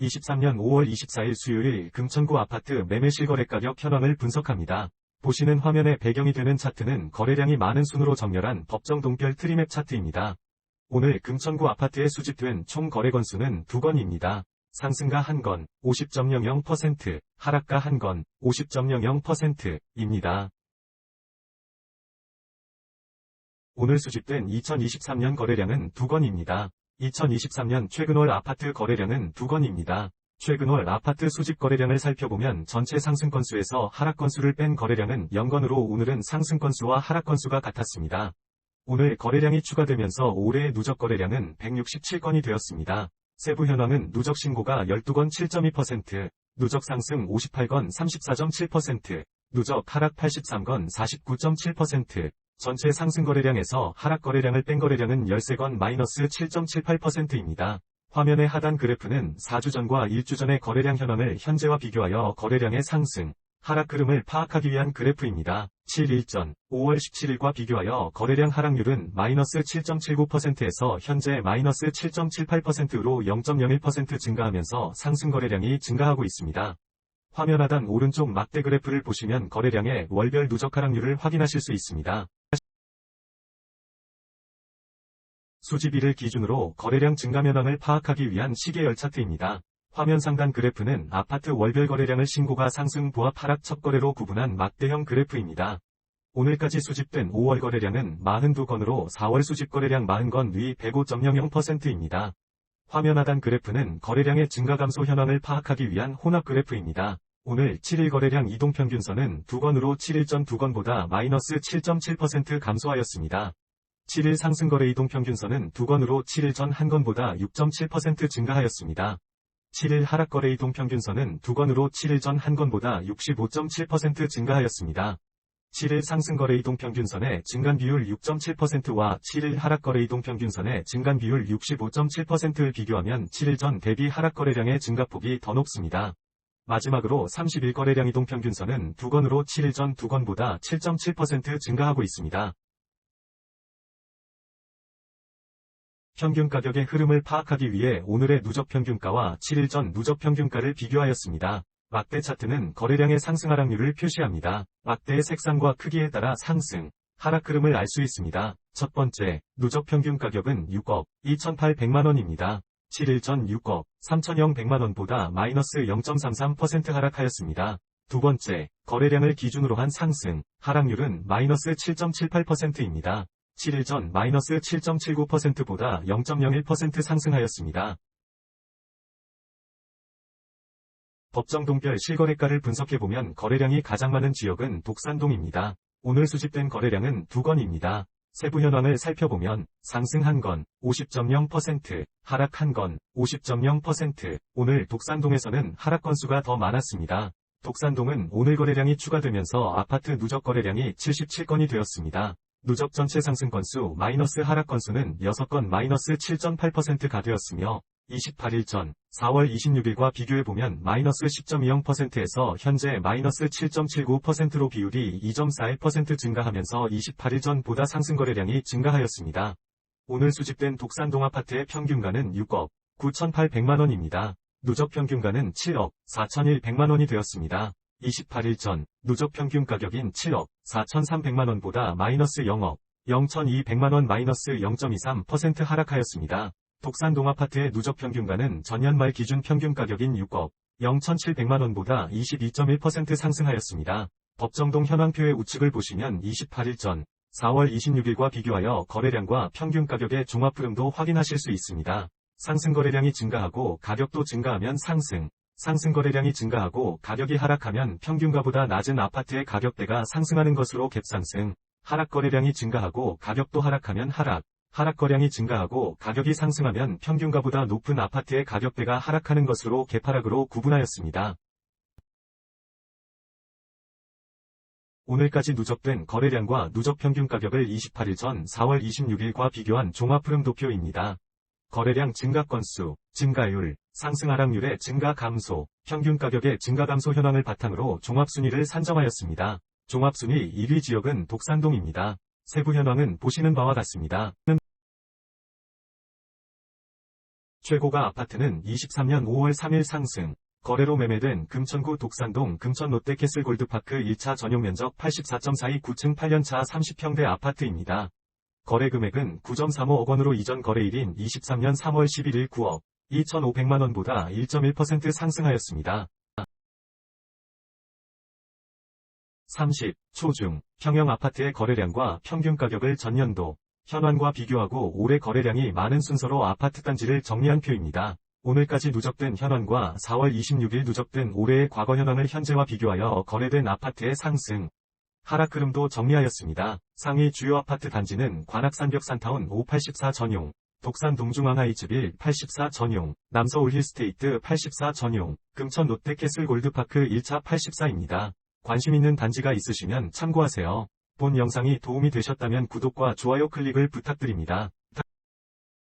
23년 5월 24일 수요일 금천구 아파트 매매 실거래 가격 현황을 분석합니다. 보시는 화면에 배경이 되는 차트는 거래량이 많은 순으로 정렬한 법정 동별 트리맵 차트입니다. 오늘 금천구 아파트에 수집된 총 거래 건수는 두 건입니다. 상승가 한건 50.00%, 하락가 한건 50.00%입니다. 오늘 수집된 2023년 거래량은 두 건입니다. 2023년 최근월 아파트 거래량은 두 건입니다. 최근월 아파트 수집 거래량을 살펴보면 전체 상승 건수에서 하락 건수를 뺀 거래량은 0건으로 오늘은 상승 건수와 하락 건수가 같았습니다. 오늘 거래량이 추가되면서 올해의 누적 거래량은 167건이 되었습니다. 세부 현황은 누적 신고가 12건 7.2%, 누적 상승 58건 34.7%, 누적 하락 83건 49.7%, 전체 상승 거래량에서 하락 거래량을 뺀 거래량은 13건 마이너스 7.78%입니다. 화면의 하단 그래프는 4주 전과 1주 전의 거래량 현황을 현재와 비교하여 거래량의 상승, 하락 흐름을 파악하기 위한 그래프입니다. 7일 전 5월 17일과 비교하여 거래량 하락률은 마이너스 7.79%에서 현재 마이너스 7.78%로 0.01% 증가하면서 상승 거래량이 증가하고 있습니다. 화면 하단 오른쪽 막대 그래프를 보시면 거래량의 월별 누적 하락률을 확인하실 수 있습니다. 수집일을 기준으로 거래량 증가 현황을 파악하기 위한 시계열 차트입니다. 화면 상단 그래프는 아파트 월별 거래량을 신고가 상승 부합 하락 첫 거래로 구분한 막대형 그래프입니다. 오늘까지 수집된 5월 거래량은 42건으로 4월 수집 거래량 40건 위 105.00%입니다. 화면 하단 그래프는 거래량의 증가 감소 현황을 파악하기 위한 혼합 그래프입니다. 오늘 7일 거래량 이동평균선은 2건으로 7일 전 2건보다 마이너스 7.7% 감소하였습니다. 7일 상승거래 이동평균선은 2건으로 7일 전 1건보다 6.7% 증가하였습니다. 7일 하락거래 이동평균선은 2건으로 7일 전 1건보다 65.7% 증가하였습니다. 7일 상승거래 이동평균선의 증간 비율 6.7%와 7일 하락거래 이동평균선의 증간 비율 65.7%를 비교하면 7일 전 대비 하락거래량의 증가폭이 더 높습니다. 마지막으로 30일 거래량 이동평균선은 2건으로 7일 전 2건보다 7.7% 증가하고 있습니다. 평균 가격의 흐름을 파악하기 위해 오늘의 누적 평균가와 7일 전 누적 평균가를 비교하였습니다. 막대 차트는 거래량의 상승 하락률을 표시합니다. 막대의 색상과 크기에 따라 상승, 하락 흐름을 알 수 있습니다. 첫 번째, 누적 평균 가격은 6억 2,800만원입니다. 7일 전 6억 3,000영100만원보다 마이너스 0.33% 하락하였습니다. 두 번째, 거래량을 기준으로 한 상승, 하락률은 마이너스 7.78%입니다. 7일 전 마이너스 7.79%보다 0.01% 상승하였습니다. 법정 동별 실거래가를 분석해보면 거래량이 가장 많은 지역은 독산동입니다. 오늘 수집된 거래량은 두 건입니다. 세부 현황을 살펴보면 상승 한건 50.0%, 하락 한건 50.0%, 오늘 독산동에서는 하락 건수가 더 많았습니다. 독산동은 오늘 거래량이 추가되면서 아파트 누적 거래량이 77건이 되었습니다. 누적 전체 상승 건수 마이너스 하락 건수는 6건 마이너스 7.8%가 되었으며 28일 전 4월 26일과 비교해보면 마이너스 10.20%에서 현재 마이너스 7.79%로 비율이 2.41% 증가하면서 28일 전보다 상승 거래량이 증가하였습니다. 오늘 수집된 독산동 아파트의 평균가는 6억 9,800만원입니다. 누적 평균가는 7억 4,100만원이 되었습니다. 28일 전 누적 평균 가격인 7억 4,300만원보다 마이너스 0억 0,200만원 마이너스 0.23% 하락하였습니다. 독산동 아파트의 누적 평균가는 전년 말 기준 평균 가격인 6억 0,700만원보다 22.1% 상승하였습니다. 법정동 현황표의 우측을 보시면 28일 전 4월 26일과 비교하여 거래량과 평균 가격의 종합 흐름도 확인하실 수 있습니다. 상승 거래량이 증가하고 가격도 증가하면 상승, 상승 거래량이 증가하고 가격이 하락하면 평균가보다 낮은 아파트의 가격대가 상승하는 것으로 갭상승, 하락 거래량이 증가하고 가격도 하락하면 하락, 하락 거량이 증가하고 가격이 상승하면 평균가보다 높은 아파트의 가격대가 하락하는 것으로 개파락으로 구분하였습니다. 오늘까지 누적된 거래량과 누적 평균 가격을 28일 전 4월 26일과 비교한 종합 흐름 도표입니다. 거래량 증가 건수, 증가율, 상승 하락률의 증가 감소, 평균 가격의 증가 감소 현황을 바탕으로 종합순위를 산정하였습니다. 종합순위 1위 지역은 독산동입니다. 세부 현황은 보시는 바와 같습니다. 최고가 아파트는 23년 5월 3일 상승. 거래로 매매된 금천구 독산동 금천 롯데캐슬 골드파크 1차 전용 면적 84.42 9층 8년차 30평대 아파트입니다. 거래 금액은 9.35억 원으로 이전 거래일인 23년 3월 11일 9억 2,500만 원보다 1.1% 상승하였습니다. 30. 초중, 평형 아파트의 거래량과 평균 가격을 전년도, 현황과 비교하고 올해 거래량이 많은 순서로 아파트 단지를 정리한 표입니다. 오늘까지 누적된 현황과 4월 26일 누적된 올해의 과거 현황을 현재와 비교하여 거래된 아파트의 상승, 하락 흐름도 정리하였습니다. 상위 주요 아파트 단지는 관악산벽 산타운 584 전용, 독산 동중앙 하이츠빌 84 전용, 남서울 힐스테이트 84 전용, 금천 롯데캐슬 골드파크 1차 84입니다. 관심 있는 단지가 있으시면 참고하세요. 본 영상이 도움이 되셨다면 구독과 좋아요 클릭을 부탁드립니다.